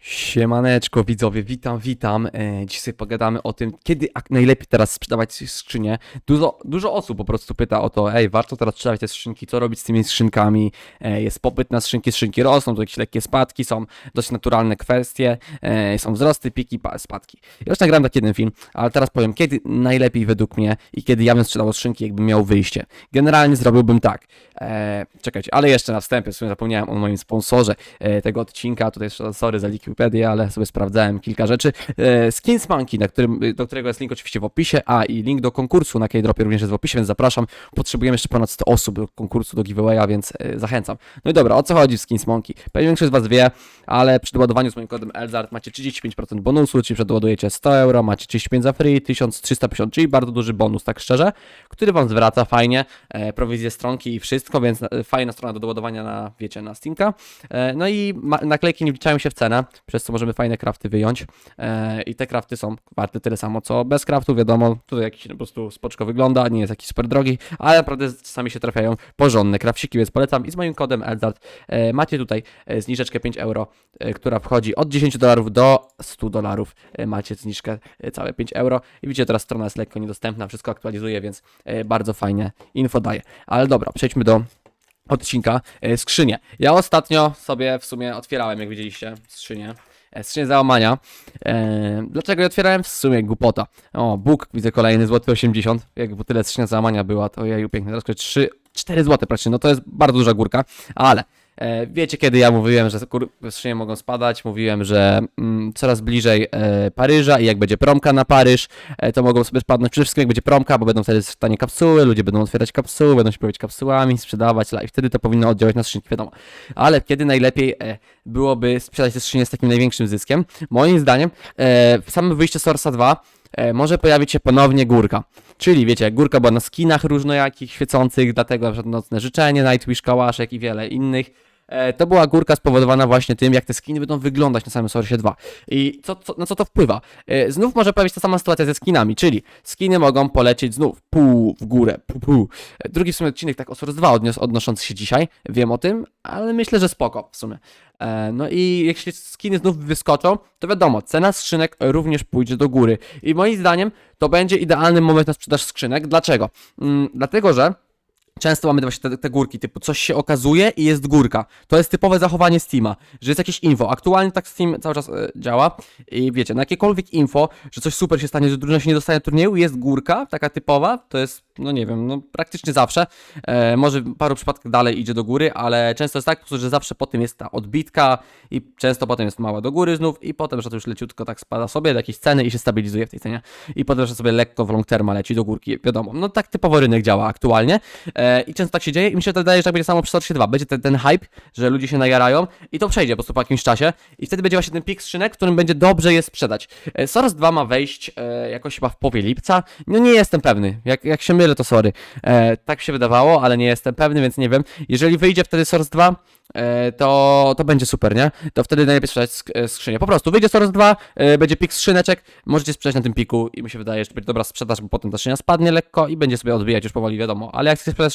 Siemaneczko widzowie, witam, witam. E, sobie pogadamy o tym, kiedy najlepiej teraz sprzedawać skrzynie. Dużo, dużo osób po prostu pyta o to, ej, warto teraz sprzedawać te skrzynki, co robić z tymi skrzynkami. E, Jest popyt na skrzynki, skrzynki rosną, to jakieś lekkie spadki, są dość naturalne kwestie, e, są wzrosty, piki, pa- spadki. Ja już nagrałem taki jeden film, ale teraz powiem, kiedy najlepiej według mnie i kiedy ja bym sprzedał skrzynki, jakbym miał wyjście. Generalnie zrobiłbym tak. E, czekajcie, ale jeszcze na wstępie, w sumie zapomniałem o moim sponsorze e, tego odcinka, tutaj sorry za Wikipedię, ale sobie sprawdzałem kilka rzeczy. E, Skins Monkey, na którym, do którego jest link oczywiście w opisie, a i link do konkursu na K-Dropie również jest w opisie, więc zapraszam. Potrzebujemy jeszcze ponad 100 osób do konkursu, do giveawaya, więc zachęcam. No i dobra, o co chodzi w Skins Monkey? Pewnie większość z Was wie, ale przy doładowaniu z moim kodem ELZARD macie 35% bonusu, czyli przedładujecie 100 euro, macie 35 za free, 1350, czyli bardzo duży bonus, tak szczerze, który Wam zwraca fajnie, e, prowizje stronki i wszystko, więc e, fajna strona do doładowania na, wiecie, na Steamka. E, no i naklejki nie wliczają się w cenę, przez co możemy fajne crafty wyjąć. E, i te crafty są warte tyle samo, co bez craftu, wiadomo, tutaj jakiś po prostu spoczko wygląda, nie jest jakiś super drogi, ale naprawdę czasami się trafiają porządne crafciki, więc polecam. I z moim kodem ELZARD e, macie tutaj zniżeczkę 5 euro, która wchodzi od 10 dolarów do 100 dolarów, macie zniżkę całe 5 euro. I widzicie, teraz strona jest lekko niedostępna, wszystko aktualizuje, więc bardzo fajnie info daje. Ale dobra, przejdźmy do odcinka e, skrzynie. Ja ostatnio sobie w sumie otwierałem, jak widzieliście, skrzynię. e, Skrzynię załamania. E, dlaczego je otwierałem? W sumie głupota. O, Bóg, widzę kolejny, złoty 80. Jakby tyle skrzynia załamania była, to jeju, piękne. Teraz 3, 4 złote praktycznie, no to jest bardzo duża górka, ale wiecie kiedy ja mówiłem, że skrzynie mogą spadać, mówiłem, że mm, coraz bliżej e, Paryża i jak będzie promka na Paryż, e, to mogą sobie spadnąć przede wszystkim jak będzie promka, bo będą wtedy tanie kapsuły, ludzie będą otwierać kapsuły, będą się bawić kapsułami, sprzedawać, i wtedy to powinno oddziałać na skrzynki, wiadomo. Ale kiedy najlepiej e, byłoby sprzedać te skrzynie z takim największym zyskiem? Moim zdaniem e, w samym wyjściu Sorsa 2 e, może pojawić się ponownie górka. Czyli wiecie, jak górka była na skinach różnojakich, świecących, dlatego na przykład Nocne Życzenie, Nightwish, Kałaszek i wiele innych. E, To była górka spowodowana właśnie tym, jak te skiny będą wyglądać na samym Source 2. I co, co, na co to wpływa? E, Znów może pojawić ta sama sytuacja ze skinami, czyli skiny mogą polecieć znów pół w górę, pół, pół. E, Drugi w sumie odcinek tak o Source 2 odnios, odnoszący się dzisiaj, wiem o tym, ale myślę, że spoko w sumie. No i jeśli skiny znów wyskoczą, to wiadomo, cena skrzynek również pójdzie do góry. I moim zdaniem to będzie idealny moment na sprzedaż skrzynek. Dlaczego? Mm, dlatego, że Często mamy właśnie te, te górki, typu coś się okazuje i jest górka. To jest typowe zachowanie Steama, że jest jakieś info. Aktualnie tak Steam cały czas e, działa i wiecie, na jakiekolwiek info, że coś super się stanie, że drużyna się nie dostanie turnieju, jest górka, taka typowa, to jest, no nie wiem, no praktycznie zawsze. E, może w paru przypadkach dalej idzie do góry, ale często jest tak, że zawsze po tym jest ta odbitka i często potem jest mała do góry znów i potem, że to już leciutko tak spada sobie do jakiejś ceny i się stabilizuje w tej cenie i potem, że sobie lekko w long terma leci do górki, wiadomo. No tak typowo rynek działa aktualnie e, i często tak się dzieje i mi się wydaje, że tak będzie samo przy Source 2. Będzie ten, ten hype, że ludzie się najarają i to przejdzie po prostu po jakimś czasie i wtedy będzie właśnie ten pik skrzynek, którym będzie dobrze je sprzedać. E, Source 2 ma wejść e, jakoś chyba w połowie lipca. No nie jestem pewny. Jak, jak się mylę, to sorry. E, tak się wydawało, ale nie jestem pewny, więc nie wiem. Jeżeli wyjdzie wtedy Source 2, e, to, to będzie super, nie? To wtedy najlepiej sprzedać sk- e, skrzynię. Po prostu wyjdzie Source 2, e, będzie pik skrzyneczek, możecie sprzedać na tym piku i mi się wydaje, że to będzie dobra sprzedaż, bo potem ta skrzynia spadnie lekko i będzie sobie odbijać już powoli, wiadomo. Ale jak chcecie sprzedać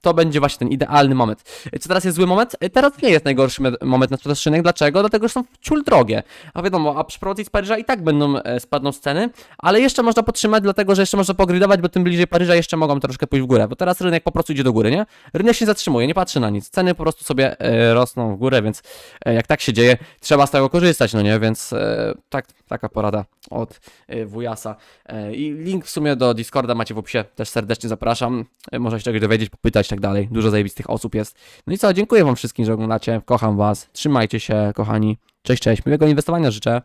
to będzie właśnie ten idealny moment. Czy teraz jest zły moment? Teraz nie jest najgorszy me- moment na sprzedaż skrzynek. Dlaczego? Dlatego, że są ciul drogie. A wiadomo, a przy promocji z Paryża i tak będą e, spadną ceny, ale jeszcze można podtrzymać, dlatego, że jeszcze można pogrydować, bo tym bliżej Paryża jeszcze mogą troszkę pójść w górę, bo teraz rynek po prostu idzie do góry, nie? Rynek się zatrzymuje, nie patrzy na nic. Ceny po prostu sobie e, rosną w górę, więc e, jak tak się dzieje, trzeba z tego korzystać, no nie? Więc tak, taka porada od e, wujasa. E, I link w sumie do Discorda macie w opisie, też serdecznie zapraszam. E, Można się czegoś dowiedzieć, popytać i tak dalej. Dużo zajebistych osób jest. No i co, dziękuję wam wszystkim, że oglądacie. Kocham was. Trzymajcie się, kochani. Cześć, cześć. Miłego inwestowania życzę.